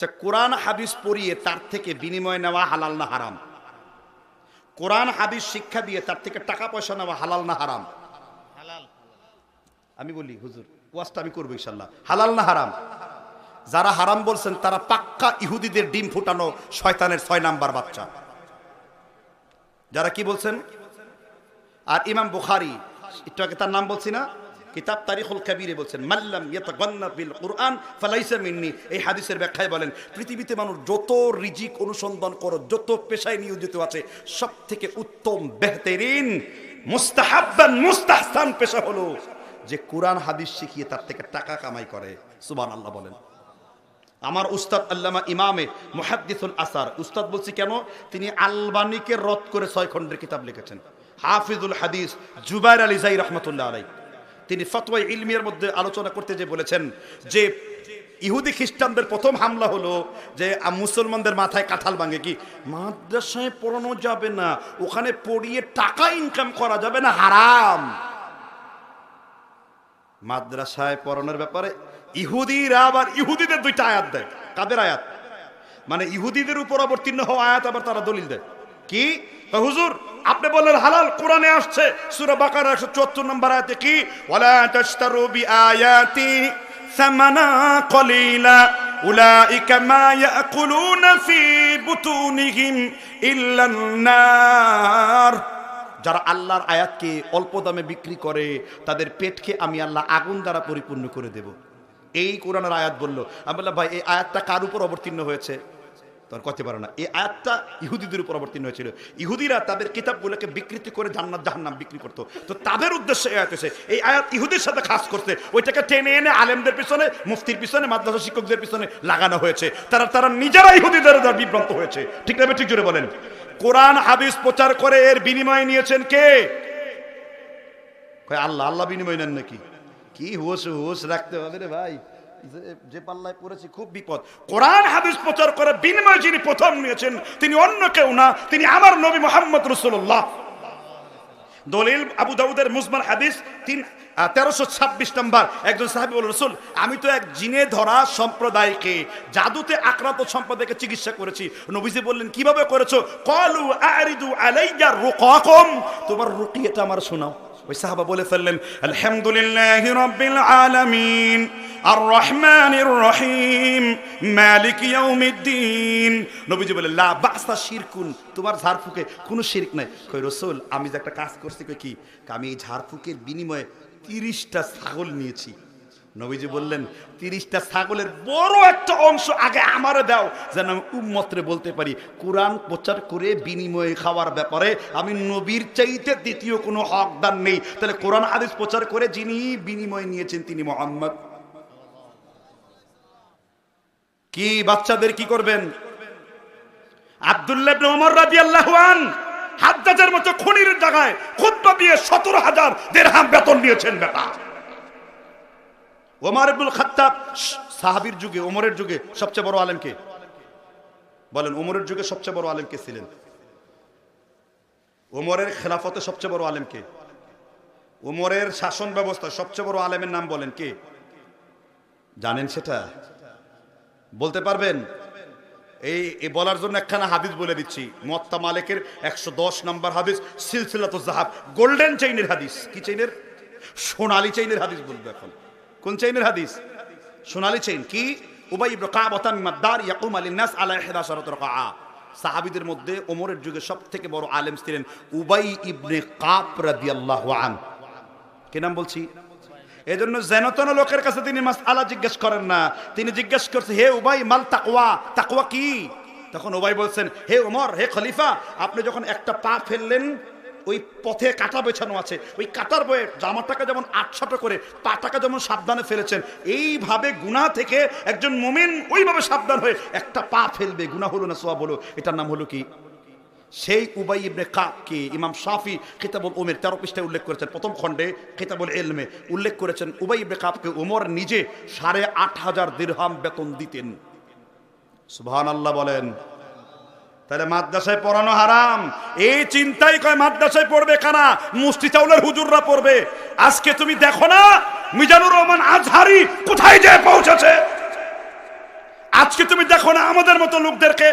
আচ্ছা, কোরআন হাদিস পড়িয়ে তার থেকে বিনিময় নেওয়া হালাল না হারাম? কোরআন হাদিস শিক্ষা দিয়ে তার থেকে টাকা পয়সা নেওয়া হালাল না হারাম? আমি বলি হুজুর ওয়াজটা আমি করব ইনশাল্লাহ হালাল না হারাম? যারা হারাম বলছেন তারা পাক্কা ইহুদিদের ডিম ফুটানো শয়তানের ছয় নাম্বার বাচ্চা। যারা কি বলছেন? আর ইমাম বুখারি একটু আগে তার নাম বলছি না? কিতাব তারিখুল কাবিরে বলছেন, মাল্লাম ইয়াতাগান্না বিল কুরআন ফালাইসা মিন্নি। এই হাদিসের ব্যাখ্যায় বলেন, পৃথিবীতে মানুষ যত রিজিক অনুসন্ধান করো, যত পেশায় নিয়োজিত আছে সব থেকে উত্তম বেহতেরিন, মুস্তাহাব্বান, মুস্তাহসান পেশা হলো যে কোরআন, হাদিস শিখিয়ে তার থেকে টাকা কামাই করে। সুবহানাল্লাহ বলেন। আমার উস্তাদ আল্লামা ইমামে মুহাদ্দিসুল আসার, উস্তাদ বলছি কেন? তিনি আলবানিকে রদ করে ছয় খণ্ডের কিতাব লিখেছেন। হাফিজুল হাদিস জুবাইর আলী জাই রহমতুল্লাহ আলাই তিনি ফতোয়া ইলমিয়ার মধ্যে আলোচনা করতে যে বলেছেন যে ইহুদি খ্রিস্টানদের প্রথম হামলা হলো যে মুসলমানদের মাথায় কাঁঠাল ভাঙে কি? মাদ্রাসায় পড়ানো যাবে না, ওখানে পড়িয়ে টাকা ইনকাম করা যাবে না, হারাম। মাদ্রাসায় পড়ানোর ব্যাপারে ইহুদিরা আবার ইহুদিদের দুইটা আয়াত দেয়। কাদের আয়াত? মানে ইহুদিদের উপর অবতীর্ণ হওয়া আয়াত আবার তারা দলিল দেয়। কি? হুজুর, আপনি বললেন হালাল, কোরআনে আসছে। সূরা বাকারা 174 নম্বর আয়াতে কি? ওয়ালা তাশতারু বিআয়াতি সামানা কলিলা মা ইয়াকুলুনা ফি বুতুনিহিম ইল্লান নার যারা আল্লাহর আয়াতকে অল্প দামে বিক্রি করে, তাদের পেটকে আমি আল্লাহ আগুন দ্বারা পরিপূর্ণ করে দেব। এই কোরআনের আয়াত বলল। আমি বললাম, ভাই, এই আয়াতটা কার উপর অবতীর্ণ হয়েছে? তোর কথা পারে না। এই আয়াতটা ইহুদিদের উপর অবতীর্ণ হয়েছিল। ইহুদিরা তাদের কিতাবগুলোকে বিকৃতি করে জান্নাত, জাহান্নাম বিক্রি করতো। তো তাদের উদ্দেশ্যে আয়াত এসে, এই আয়াত ইহুদির সাথে খাস করছে ওইটাকে টেনে এনে আলেমদের পিছনে, মুফতির পিছনে, মাদ্রাসা শিক্ষকদের পিছনে লাগানো হয়েছে। তারা তারা নিজেরা ইহুদিদের বিভ্রান্ত হয়েছে। ঠিক না ঠিক জোরে বলেন। কোরআন, হাদিস প্রচার করে এর বিনিময় নিয়েছেন কে? আল্লাহ। আল্লাহ বিনিময় নেন নাকি? কি হুশ হুশ রাখতে হবে রে ভাই। যে- পাল্লায় পড়েছি, খুব বিপদ। কোরআন হাদিস প্রচার করে বিনিময় যিনি প্রথম নিয়েছেন, তিনি অন্য কেউ না, তিনি আমার নবী মোহাম্মদ রসুল্লাহ দলিল, আবু দাউদের মুসমান হাদিস তিন তেরোশো ছাব্বিশ নম্বর। একজন সাহাবি রসুল, আমি তো এক জিনে ধরা সম্প্রদায়কে, জাদুতে আক্রান্ত সম্প্রদায়কে চিকিৎসা করেছি। নবীজি বললেন, কীভাবে করেছ? কলু আরিদু আলাইয়া রুকাকুম। তোমার রুকিয়াটা আমার শোনাও। ওই সাহাবা বলে ফেললেন, আলহামদুলিল্লাহ রাব্বিল আলামিন। আর রহমানির রহিম মালিক ইয়াউমিদ্দিন। নবীজি বলে, লা বাসা শিরকুন, তোমার ঝাড়ফুকে কোনো শিরক নাই। কই রসুল, আমি যে একটা কাজ করছি কই কি? আমি এই ঝাড়ফুকের বিনিময়ে তিরিশটা ছাগল নিয়েছি। নবীজি বললেন, তিরিশটা ছাগলের বড় একটা অংশ আগে আমারে দাও, যেন আমি উম্মত্রে বলতে পারি। কোরআন প্রচার করে বিনিময়ে খাওয়ার ব্যাপারে আমি নবীর চাইতে দ্বিতীয় কোনো হকদার নেই। তাহলে কোরআন আদেশ প্রচার করে যিনি বিনিময় নিয়েছেন তিনি মোহাম্মদ। কি বাচ্চাদের কি করবেন? আব্দুল্লাহ ওমর রাদিয়াল্লাহু আন হাজ্জাজের মতো খুনির জায়গায় খুতবা দিয়ে সতেরো হাজার দেড়হাম বেতন নিয়েছেন বেটা। ওমর ইবনুল খাত্তাব সাহাবীর যুগে, ওমরের যুগে সবচেয়ে বড় আলেম কে? বলেন, ওমরের যুগে সবচেয়ে বড় আলেম কে ছিলেন? ওমরের খেলাফতে সবচেয়ে বড় আলেম কে? ওমরের শাসন ব্যবস্থা সবচেয়ে বড় আলেমের নাম বলেন কে? জানেন সেটা? বলতে পারবেন? এই বলার জন্য একখানা হাদিস বলে দিচ্ছি। মত্তা মালিকের একশো দশ নম্বর হাদিস সিলসিলাত জাহাব গোল্ডেন চেইনের হাদিস। কি চেইনের সোনালী চেইনের হাদিস বলব এখন। কোন চেইনের হাদিস? সোনালী চেইন কি? উবাই ইবনে কাব ওয়া তামিম আদ-দার ইয়াকুম আলিন নাস আলা 11 রাকাআ। সাহাবীদের মধ্যে ওমরের যুগে সবথেকে বড় আলেম ছিলেন উবাই ইবনে কাব রাদিয়াল্লাহু আন কি নাম বলছি? এজন্য যেন তেন লোকের কাছে তিনি মাস আলা জিজ্ঞেস করেন না। তিনি জিজ্ঞেস করছে, হে উবাই, মাল তাকওয়া? তাকওয়া কি? তখন উবাই বলছেন, হে ওমর হে খলিফা, আপনি যখন একটা পা ফেললেন, ওই পথে কাটা বেছানো আছে। ওই কাটার বয়ে জামাটাকে যেমন আটশাটো করে পাটাকে যেমন সাবধানে ফেলেছেন, এইভাবে গুনাহ থেকে একজন মুমিন ওইভাবে সাবধান হয়ে একটা পা ফেলবে। গুনাহ হলো না সোয়াব হলো? এটার নাম হলো কি? সেই উবাই ইবনে কাবকে ইমাম শাফি খিতাবুল উমের তেরো পৃষ্ঠায় উল্লেখ করেছেন। প্রথম খণ্ডে খিতাবুল এলমে উল্লেখ করেছেন, উবাই ইবনে কাবকে উমর নিজে সাড়ে আট হাজার দিরহাম বেতন দিতেন। সুবহান আল্লাহ বলেন, তাহলে মাদ্রাসায় পড়ানো হারাম। এই চিন্তাই কয় মাদ্রাসায় পড়বে কানা মুষ্টি চাউলের হুজুররা পড়বে। আজকে তুমি দেখো না, মিজানুর রহমান আজহারি কোথায় যায় পৌঁছেছে? আজকে তুমি দেখো না আমাদের মতো লোকদেরকে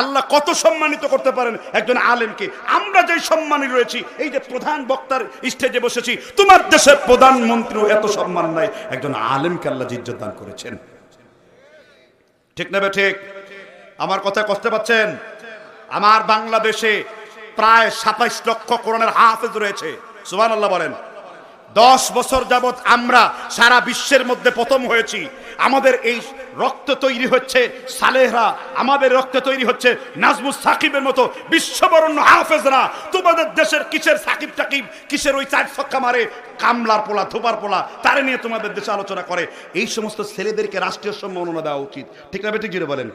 আল্লাহ কত সম্মানিত করতে পারেন একজন আলেমকে। আমরা যে সম্মানী রয়েছি, এই যে প্রধান বক্তার স্টেজে বসেছি, তোমার দেশের প্রধানমন্ত্রীও এত সম্মান নাই, একজন আলেমকে আল্লাহ ইজ্জত দান করেছেন। ঠিক নেবে ঠিক? আমার কথা কষ্ট পাচ্ছেন? আমার বাংলাদেশে প্রায় সাতাইশ লক্ষ করোনার হাফেজ রয়েছে। সুবান আল্লাহ বলেন। দশ বছর যাবৎ আমরা সারা বিশ্বের মধ্যে প্রথম হয়েছি। আমাদের এই রক্ত তৈরি হচ্ছে সালেহরা, আমাদের রক্ত তৈরি হচ্ছে নাজমুস সাকিবের মতো বিশ্ববরণ্য হাফেজরা। তোমাদের দেশের কিসের সাকিব টাকিব? কিসের ওই চার ছক্কা মারে? কামলার পোলা ধোপার পোলা, তারে নিয়ে তোমাদের দেশে আলোচনা করে। এই সমস্ত ছেলেদেরকে রাষ্ট্রীয় সম্মাননা দেওয়া উচিত। ঠিক না ঠিক জিরো বলেন?